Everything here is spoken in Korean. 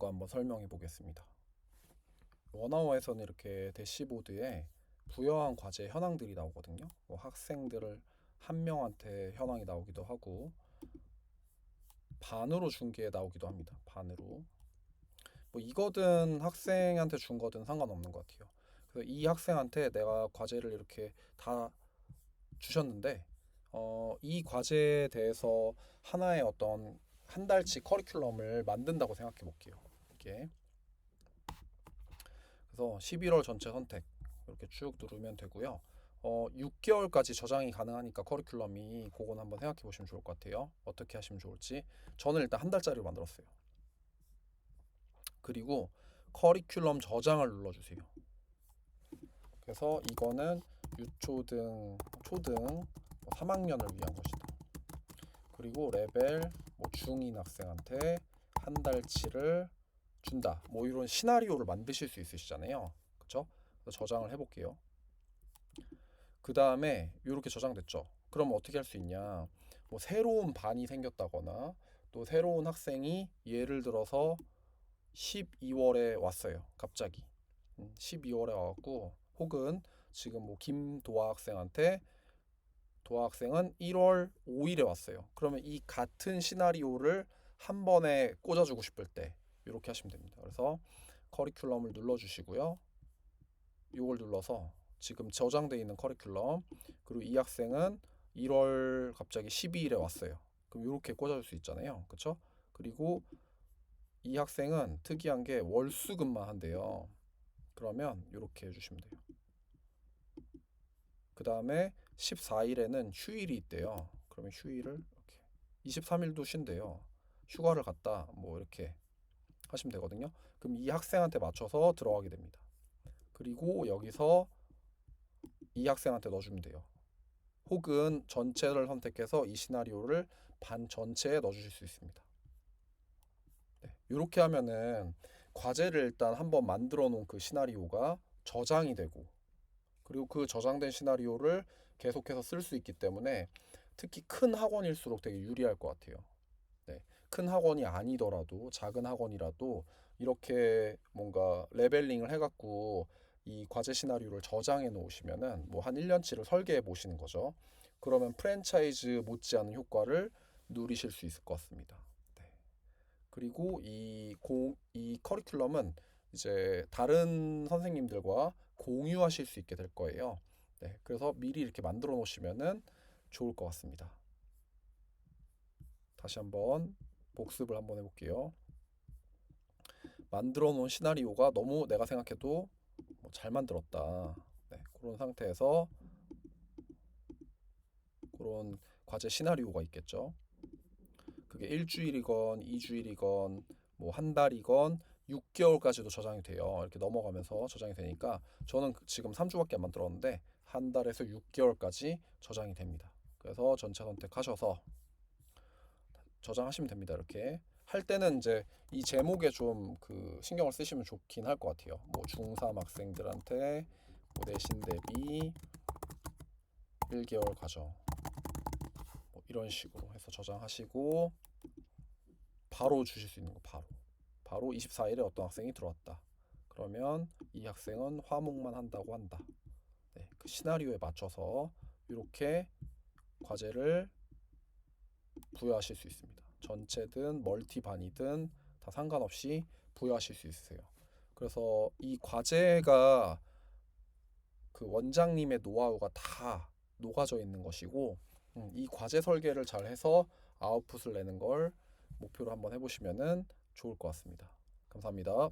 거 한번 설명해 보겠습니다. 원어원에서는 이렇게 대시보드에 부여한 과제 현황들이 나오거든요. 뭐 학생들을 한 명한테 현황이 나오기도 하고 반으로 준 게 나오기도 합니다. 반으로. 뭐 이거든 학생한테 준 거든 상관없는 것 같아요. 그래서 이 학생한테 내가 과제를 이렇게 다 주셨는데 어, 이 과제에 대해서 하나의 어떤 한 달치 커리큘럼을 만든다고 생각해 볼게요. 이게 그래서 11월 전체 선택 이렇게 쭉 누르면 되고요. 어, 6개월까지 저장이 가능하니까 커리큘럼이 그건 한번 생각해 보시면 좋을 것 같아요. 어떻게 하시면 좋을지. 저는 일단 한 달짜리로 만들었어요. 그리고 커리큘럼 저장을 눌러주세요. 그래서 이거는 유초등, 초등 뭐 3학년을 위한 것이다. 그리고 레벨 뭐 중인 학생한테 한 달치를 준다. 뭐 이런 시나리오를 만드실 수 있으시잖아요. 그렇죠? 저장을 해볼게요. 그 다음에 이렇게 저장됐죠. 그럼 어떻게 할 수 있냐? 뭐 새로운 반이 생겼다거나 또 새로운 학생이 예를 들어서 12월에 왔어요. 갑자기. 12월에 와갖고 혹은 지금 뭐 김도아 학생한테 도아 학생은 1월 5일에 왔어요. 그러면 이 같은 시나리오를 한 번에 꽂아주고 싶을 때 이렇게 하시면 됩니다. 그래서 커리큘럼을 눌러주시고요. 이걸 눌러서 지금 저장되어 있는 커리큘럼 그리고 이 학생은 1월 갑자기 12일에 왔어요. 그럼 이렇게 꽂아줄 수 있잖아요. 그렇죠? 그리고 이 학생은 특이한 게 월수금만 한대요. 그러면 이렇게 해주시면 돼요. 그 다음에 14일에는 휴일이 있대요. 그러면 휴일을 이렇게 23일도 쉰대요. 휴가를 갔다 뭐 이렇게 하시면 되거든요. 그럼 이 학생한테 맞춰서 들어가게 됩니다. 그리고 여기서 이 학생한테 넣어주면 돼요. 혹은 전체를 선택해서 이 시나리오를 반 전체에 넣어주실 수 있습니다. 네, 이렇게 하면은 과제를 일단 한번 만들어 놓은 그 시나리오가 저장이 되고 그리고 그 저장된 시나리오를 계속해서 쓸 수 있기 때문에 특히 큰 학원일수록 되게 유리할 것 같아요. 네, 큰 학원이 아니더라도 작은 학원이라도 이렇게 뭔가 레벨링을 해갖고 이 과제 시나리오를 저장해 놓으시면은 뭐 한 1년치를 설계해 보시는 거죠. 그러면 프랜차이즈 못지않은 효과를 누리실 수 있을 것 같습니다. 네. 그리고 이 공, 이 커리큘럼은 이제 다른 선생님들과 공유하실 수 있게 될 거예요. 네. 그래서 미리 이렇게 만들어 놓으시면은 좋을 것 같습니다. 다시 한번 복습을 한번 해볼게요. 만들어 놓은 시나리오가 너무 내가 생각해도 뭐 잘 만들었다. 네, 그런 상태에서 그런 과제 시나리오가 있겠죠. 그게 일주일이건 이주일이건 뭐 한 달이건 6개월까지도 저장이 돼요. 이렇게 넘어가면서 저장이 되니까 저는 지금 3주밖에 안 만들었는데 한 달에서 6개월까지 저장이 됩니다. 그래서 전체 선택하셔서 저장하시면 됩니다. 이렇게 할 때는 이제 이 제목에 좀 그 신경을 쓰시면 좋긴 할 것 같아요. 뭐 중3 학생들한테 뭐 내신 대비 1개월 과정 뭐 이런 식으로 해서 저장하시고 바로 주실 수 있는 거 바로 바로 24일에 어떤 학생이 들어왔다. 그러면 이 학생은 화목만 한다고 한다. 네, 그 시나리오에 맞춰서 이렇게 과제를 부여하실 수 있습니다. 전체든 멀티반이든 다 상관없이 부여하실 수 있으세요. 그래서 이 과제가 그 원장님의 노하우가 다 녹아져 있는 것이고 음, 이 과제 설계를 잘 해서 아웃풋을 내는 걸 목표로 한번 해보시면은 좋을 것 같습니다. 감사합니다.